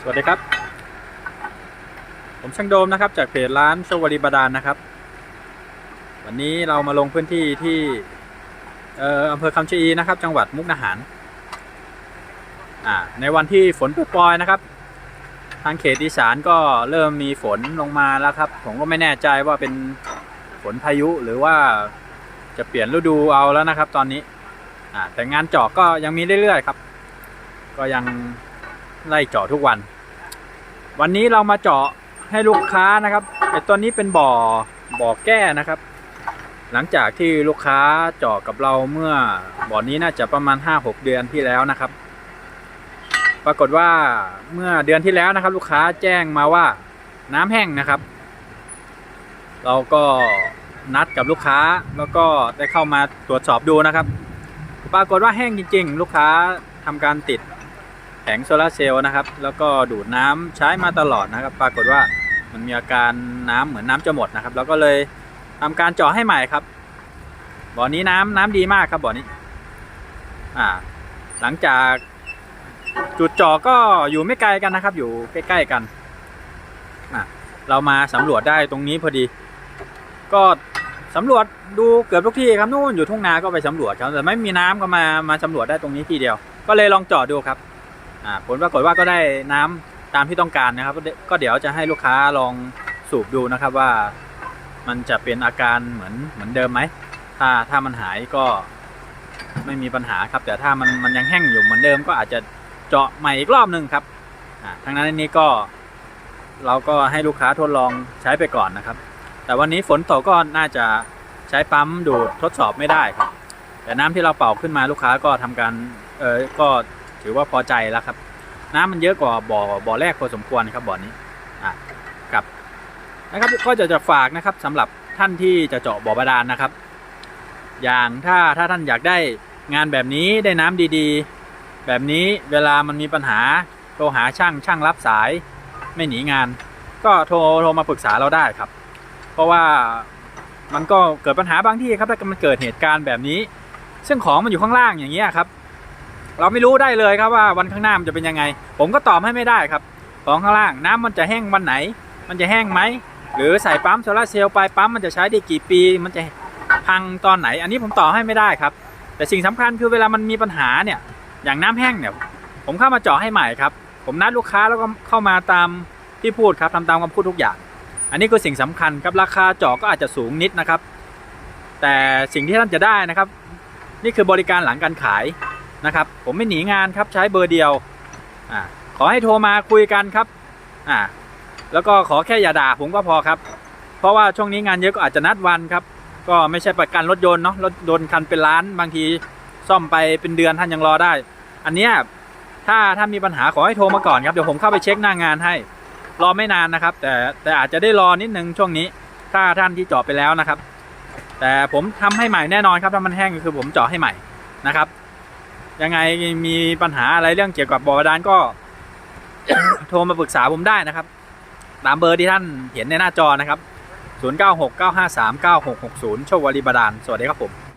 สวัสดีครับ ผมช่างโดมนะครับ จากเพจร้านโชวรีบาดาลนะครับ วันนี้เรามาลงพื้นที่ที่เอ่ออำเภอคำชะอีนะครับ จังหวัดมุกดาหารอ่าในวันที่ฝนปล่อยนะครับ ทางเขตอีสานก็เริ่มมีฝนลงมาแล้วครับ ผมก็ไม่แน่ใจว่าเป็นฝนพายุหรือว่าจะเปลี่ยนฤดูเอาแล้วนะครับ ตอนนี้อ่าแต่งานเจาะก็ยังมีเรื่อยๆครับ ก็ยัง ไล่เจาะทุกวัน วันนี้เรามาเจาะให้ลูกค้านะครับไอตัวนี้เป็นบ่อบ่อแก้นะครับ หลังจากที่ลูกค้าเจาะกับเราเมื่อบ่อนี้น่าจะประมาณ 5-6 เดือนที่แล้วนะครับ ปรากฏว่าเมื่อเดือนที่แล้วนะครับ ลูกค้าแจ้งมาว่าน้ำแห้งนะครับ เราก็นัดกับลูกค้าแล้วก็ได้เข้ามาตรวจสอบดูนะครับ ปรากฏว่าแห้งจริง ๆ ลูกค้าทำการติด งโซลาร์เซลล์นะครับ แล้วก็ดูดน้ำใช้มาตลอดนะครับ ปรากฏว่ามันมีอาการน้ำเหมือนน้ำจะหมดนะครับ แล้วก็เลยทำการเจาะให้ใหม่ครับ บ่อนี้น้ำน้ำดีมากครับบ่อนี้ อ่า หลังจากจุดเจาะก็อยู่ไม่ไกลกันนะครับ อยู่ใกล้ๆกันอะเรามาสำรวจได้ตรงนี้พอดี ก็สำรวจดูเกือบทุกที่ครับนู่นอยู่ทุ่งนาก็ไปสำรวจครับแต่ไม่มีน้ำก็มามาสำรวจได้ตรงนี้ทีเดียว ก็เลยลองเจาะดูครับ อ่าผลปรากฏว่าก็ได้น้ำตามที่ต้องการนะครับ ก็เดี๋ยวจะให้ลูกค้าลองสูบดูนะครับว่ามันจะเป็นอาการเหมือนเหมือนเดิมไหม ถ้าถ้ามันหายก็ไม่มีปัญหาครับ แต่ถ้ามันมันยังแห้งอยู่เหมือนเดิม ก็อาจจะเจาะใหม่อีกรอบหนึ่งครับอ่าทั้งนั้นนี้ก็ เราก็ให้ลูกค้าทดลองใช้ไปก่อนนะครับ แต่วันนี้ฝนตกก็น่าจะใช้ปั๊มดูดทดสอบไม่ได้ครับ แต่น้ำที่เราเป่าขึ้นมาลูกค้าก็ทำการเออก็ ถือว่าพอใจแล้วครับ น้ำมันเยอะกว่าบ่อบ่อแรกพอสมควรครับบ่อนี้อะกับนะครับก็จะจะฝากนะครับสำหรับท่านที่จะเจาะบ่อบาดาลนะครับ อย่างถ้าถ้าท่านอยากได้งานแบบนี้ได้น้ำดีๆ แบบนี้เวลามันมีปัญหาโทรหาช่างช่างรับสายไม่หนีงาน ก็โทรโทรมาปรึกษาเราได้ครับ เพราะว่ามันก็เกิดปัญหาบางที่ครับถ้ามันเกิดเหตุการณ์แบบนี้ ซึ่งของมันอยู่ข้างล่างอย่างเงี้ยครับ เราไม่รู้ได้เลยครับว่าวันข้างหน้ามันจะเป็นยังไง ผมก็ตอบให้ไม่ได้ครับ ของข้างล่างน้ำมันจะแห้งวันไหน มันจะแห้งไหมหรือใส่ปั๊มโซลาร์เซลล์ไปปั๊มมันจะใช้ได้กี่ปี มันจะพังตอนไหน อันนี้ผมตอบให้ไม่ได้ครับ แต่สิ่งสำคัญคือเวลามันมีปัญหาเนี่ยอย่างน้ำแห้งเนี่ยผมเข้ามาเจาะให้ใหม่ครับ ผมนัดลูกค้าแล้วก็เข้ามาตามที่พูดครับทำตามคำพูดทุกอย่าง อันนี้คือสิ่งสำคัญครับราคาเจาะก็อาจจะสูงนิดนะครับ แต่สิ่งที่ท่านจะได้นะครับ นี่คือบริการหลังการขาย นะครับ ผมไม่หนีงานครับใช้เบอร์เดียวอ่าขอให้โทรมาคุยกันครับอ่าแล้วก็ขอแค่อย่าด่าผมก็พอครับ เพราะว่าช่วงนี้งานเยอะก็อาจจะนัดวันครับ ก็ไม่ใช่ประกันรถยนต์เนาะรถยนต์คันเป็นล้านบางทีซ่อมไปเป็นเดือนท่านยังรอได้ อันเนี้ยถ้าถ้ามีปัญหาขอให้โทรมาก่อนครับเดี๋ยวผมเข้าไปเช็คหน้างานให้ รอไม่นานนะครับ แต่แต่อาจจะได้รอนิดนึงช่วงนี้ ถ้าท่านที่เจาะไปแล้วนะครับ แต่ผมทำให้ใหม่แน่นอนครับถ้ามันแห้งก็คือผมเจาะให้ใหม่นะครับ ยังไงมีปัญหาอะไรเรื่องเกี่ยวกับบ่อบาดาลก็ โทรมาปรึกษาผมได้นะครับ ตามเบอร์ที่ท่านเห็นในหน้าจอนะครับ 0969539660 โชควารีบาดาลสวัสดีครับผม